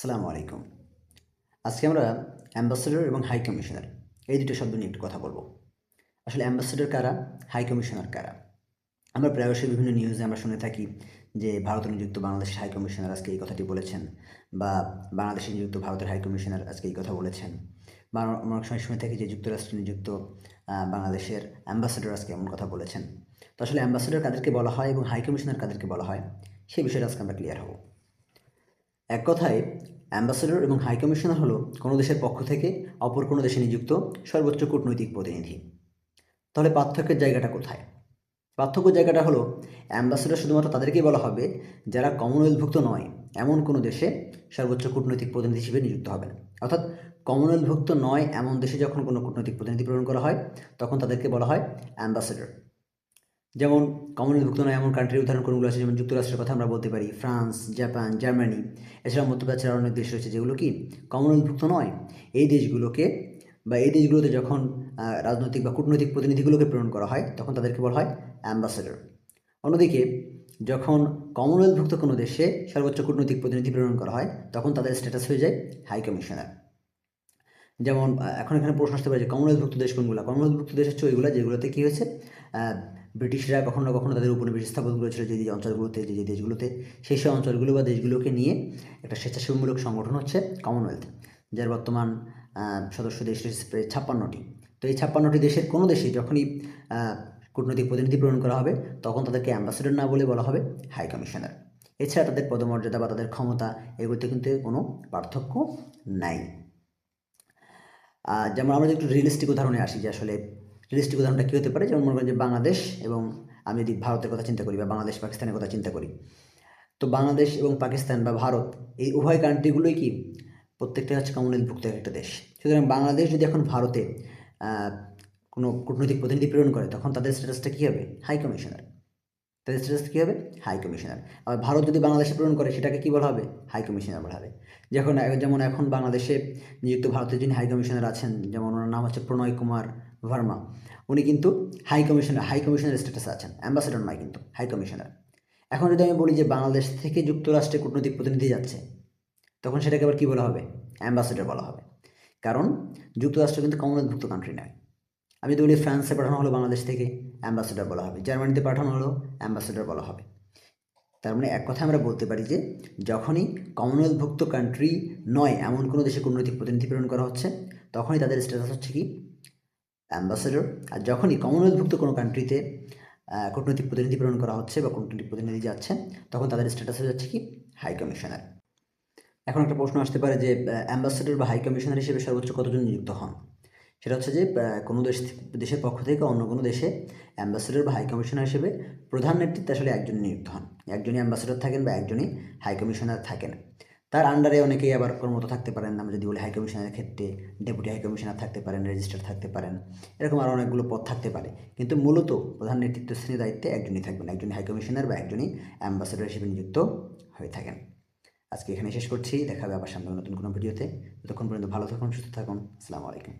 সালামু আলাইকুম। আজকে আমরা অ্যাম্বাসেডর এবং হাই কমিশনার, এই দুটো শব্দ নিয়ে একটু কথা বলব। আসলে অ্যাম্বাসেডর কারা, হাই কমিশনার কারা? আমরা প্রায়শই বিভিন্ন নিউজে আমরা শুনে থাকি যে ভারতে নিযুক্ত বাংলাদেশের হাই কমিশনার আজকে এই কথাটি বলেছেন বা বাংলাদেশে নিযুক্ত ভারতের হাই কমিশনার আজকে এই কথা বলেছেন। বা অনেক সময় শুনে থাকি যে যুক্তরাষ্ট্রে নিযুক্ত বাংলাদেশের অ্যাম্বাসেডর আজকে এমন কথা বলেছেন। তো আসলে অ্যাম্বাসেডর কাদেরকে বলা হয় এবং হাই কমিশনার কাদেরকে বলা হয় সেই বিষয়টা আজকে আমরা ক্লিয়ার হব। এক কথায় অ্যাম্বাসেডর এবং হাই কমিশনার হলো কোনো দেশের পক্ষ থেকে অপর কোনো দেশে নিযুক্ত সর্বোচ্চ কূটনৈতিক প্রতিনিধি। তাহলে পার্থক্যের জায়গাটা কোথায়? পার্থক্য জায়গাটা হলো অ্যাম্বাসেডর শুধুমাত্র তাদেরকেই বলা হবে যারা কমনওয়েলথভুক্ত নয়, এমন কোনো দেশে সর্বোচ্চ কূটনৈতিক প্রতিনিধি হিসেবে নিযুক্ত হবেন। অর্থাৎ কমনওয়েলথভুক্ত নয়, এমন দেশে যখন কোনো কূটনৈতিক প্রতিনিধি প্রেরণ করা হয়, তখন তাদেরকে বলা হয় অ্যাম্বাসেডর যেমন কমনওয়েলথভুক্ত নয়, এমন কান্ট্রির উদাহরণ কোনগুলো আছে যেমন যুক্তরাষ্ট্রের কথা আমরা বলতে পারি, ফ্রান্স, জাপান, জার্মানি এছাড়া মধ্যপ্রাচ্যের অনেক দেশ রয়েছে যেগুলো কি কমনওয়েলথভুক্ত নয়। এই দেশগুলোকে বা এই দেশগুলোতে যখন রাজনৈতিক বা কূটনৈতিক প্রতিনিধিগুলোকে প্রেরণ করা হয়, তখন তাদেরকে বলা হয় অ্যাম্বাসেডর অন্যদিকে, যখন কমনওয়েলথভুক্ত কোনো দেশে সর্বোচ্চ কূটনৈতিক প্রতিনিধি প্রেরণ করা হয়, তখন তাদের স্ট্যাটাস হয়ে যায় হাই কমিশনার যেমন এখন এখানে প্রশ্ন আসতে পারে যে কমনওয়েলথভুক্ত দেশ কোনগুলো? কমনওয়েলথভুক্ত দেশ হচ্ছে ওইগুলো যেগুলোতে কী হয়েছে? ব্রিটিশরা কখনো না কখনো তাদের উপনিবেশ স্থাপন করেছিল যে অঞ্চলগুলোতে, যে যে দেশগুলোতে। সেই সব অঞ্চলগুলো বা দেশগুলোকে নিয়ে একটা স্বেচ্ছাসেবীমূলক সংগঠন হচ্ছে কমনওয়েলথ যার বর্তমান সদস্য দেশ রয়েছে প্রায় ছাপ্পান্নটি। তো এই ছাপ্পান্নটি দেশের কোনো দেশে যখনই কূটনৈতিক প্রতিনিধি প্রেরণ করা হবে, তখন তাদেরকে অ্যাম্বাসেডর না বলে বলা হবে হাই কমিশনার এছাড়া তাদের পদমর্যাদা বা তাদের ক্ষমতা এগুলোতে কিন্তু কোনো পার্থক্য নাই। যেমন আমরা একটু রিয়েলিস্টিক উদাহরণে আসি যে আসলে রিয়েলিস্টিক উদাহরণটা কী হতে পারে? যেমন মনে করেন যে বাংলাদেশ এবং আমি যদি ভারতের কথা চিন্তা করি বা বাংলাদেশ পাকিস্তানের কথা চিন্তা করি, তো বাংলাদেশ এবং পাকিস্তান বা ভারত এই উভয় কান্ট্রিগুলোই কি? প্রত্যেকটা হচ্ছে কমনওয়েলথভুক্ত একটা দেশ। সুতরাং বাংলাদেশ যদি এখন ভারতে কোনো কূটনৈতিক প্রতিনিধি প্রেরণ করে, তখন তাদের স্ট্যাটাসটা কী হবে? হাই কমিশনার তাদের স্ট্যাটাস কী হবে? হাই কমিশনার আবার ভারত যদি বাংলাদেশে প্রেরণ করে, সেটাকে কী বলা হবে? হাই কমিশনার বলা হবে। যখন যেমন এখন বাংলাদেশে নিযুক্ত ভারতের যিনি হাই কমিশনার আছেন, যেমন ওনার নাম হচ্ছে প্রণয় কুমার ভার্মা। উনি কিন্তু হাই কমিশনার হাই কমিশনার স্ট্যাটাসে আছেন। অ্যাম্বাসেডর নয় কিন্তু হাই কমিশনার এখন যদি আমি বলি যে বাংলাদেশ থেকে যুক্তরাষ্ট্রে কূটনৈতিক প্রতিনিধি যাচ্ছে, তখন সেটাকে আবার কী বলা হবে? অ্যাম্বাসেডর বলা হবে। কারণ যুক্তরাষ্ট্র কিন্তু কমনওয়েলথভুক্ত কান্ট্রি নয়। আমি যদি বলি ফ্রান্সে পাঠানো হলো বাংলাদেশ থেকে অ্যাম্বাসেডর বলা হবে। জার্মানিতে পাঠানো হলো অ্যাম্বাসেডর বলা হবে। তার মানে এক কথা আমরা বলতে পারি যে যখনই কমনওয়েলথভুক্ত কান্ট্রি নয়, এমন কোনো দেশে কূটনৈতিক প্রতিনিধি প্রেরণ করা হচ্ছে, তখনই তাদের স্ট্যাটাস হচ্ছে কি? অ্যাম্বাসেডর আর যখনই কমনওয়েলথভুক্ত কোনো কান্ট্রিতে কূটনৈতিক প্রতিনিধি প্রেরণ করা হচ্ছে বা কূটনৈতিক প্রতিনিধি যাচ্ছে তখন তাদের স্ট্যাটাস হয়ে যাচ্ছে কি? হাই কমিশনার এখন একটা প্রশ্ন আসতে পারে যে অ্যাম্বাসেডর বা হাই কমিশনার হিসেবে সর্বোচ্চ কতজন নিযুক্ত হন? সেটা হচ্ছে যে কোনো দেশ দেশের পক্ষ থেকে অন্য কোনো দেশে অ্যাম্বাসেডর বা হাই কমিশনার হিসেবে প্রধান নেতৃত্বে আসলে একজন নিযুক্ত হন। একজনই অ্যাম্বাসেডর থাকেন বা একজনই হাই কমিশনার থাকেন। তার আন্ডারে অনেকেই আবার কর্মরত থাকতে পারেন, আমরা যদি বলি হাই কমিশনারের ক্ষেত্রে ডেপুটি হাই কমিশনার থাকতে পারেন রেজিস্ট্রার থাকতে পারেন, এরকম আরও অনেকগুলো পদ থাকতে পারে। কিন্তু মূলত প্রধান নেতৃত্ব শ্রেণির দায়িত্বে একজনই থাকবেন, একজনই হাই কমিশনার বা একজনই অ্যাম্বাসেডর হিসেবে নিযুক্ত হয়ে থাকেন। আজকে এখানে শেষ করছি, দেখা হবে আবার সামনে নতুন কোনো ভিডিওতে ততক্ষণ পর্যন্ত ভালো থাকুন, সুস্থ থাকুন, আসসালামু আলাইকুম।